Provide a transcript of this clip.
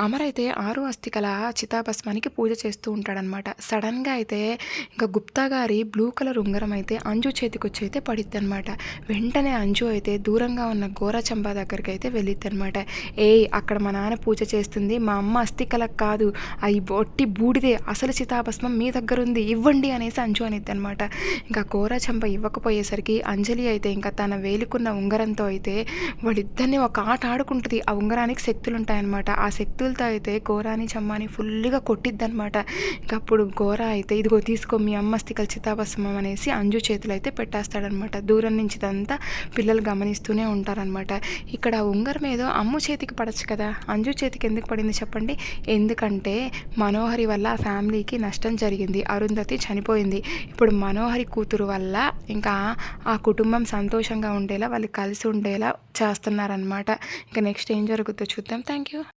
అమర్ అయితే ఆరు అస్థికల చితాభస్మానికి పూజ చేస్తూ ఉంటాడనమాట సడన్గా అయితే ఇంకా గుప్తా గారి బ్లూ కలర్ ఉంగరం అయితే అంజు చేతికొచ్చి అయితే పడిద్ది అనమాట వెంటనే అంజు అయితే దూరంగా ఉన్న గోరచంబా దగ్గరికి అయితే వెళ్ళిద్ది అనమాట ఏయ్ అక్కడ మా నాన్న పూజ చేస్తుంది మా అమ్మ అస్థికలకు కాదు అవి బొట్టి బూడిదే అసలు చితాభస్మం మీ దగ్గర ఉంది ఇవ్వండి అనేసి అంజు అనిద్ది అనమాట ఇంకా గోరచంబ ఇవ్వకపోయేసరికి అంజలి అయితే ఇంకా తన వేలుకున్న ఉంగరంతో అయితే వాళ్ళిద్దరిని ఒక ఆట ఆడుకుంటుంది. ఆ ఉంగరానికి శక్తులు ఉంటాయన్నమాట ఆ శక్తులతో తాగితే గోరాని చమ్మాని ఫుల్గా కొట్టిద్ది అనమాట ఇంకా అప్పుడు గోర అయితే ఇదిగో తీసుకో మీ అమ్మ స్థికల చితాభస్మం అనేసి అంజు చేతులు అయితే పెట్టేస్తాడనమాట దూరం నుంచి ఇదంతా పిల్లలు గమనిస్తూనే ఉంటారనమాట ఇక్కడ ఉంగరం ఏదో అమ్ము చేతికి పడచ్చు కదా. అంజు చేతికి ఎందుకు పడింది చెప్పండి? ఎందుకంటే మనోహరి వల్ల ఆ ఫ్యామిలీకి నష్టం జరిగింది. అరుంధతి చనిపోయింది. ఇప్పుడు మనోహరి కూతురు వల్ల ఇంకా ఆ కుటుంబం సంతోషంగా ఉండేలా వాళ్ళు కలిసి ఉండేలా చేస్తున్నారనమాట ఇంకా నెక్స్ట్ ఏం జరుగుతుందో చూద్దాం. Thank you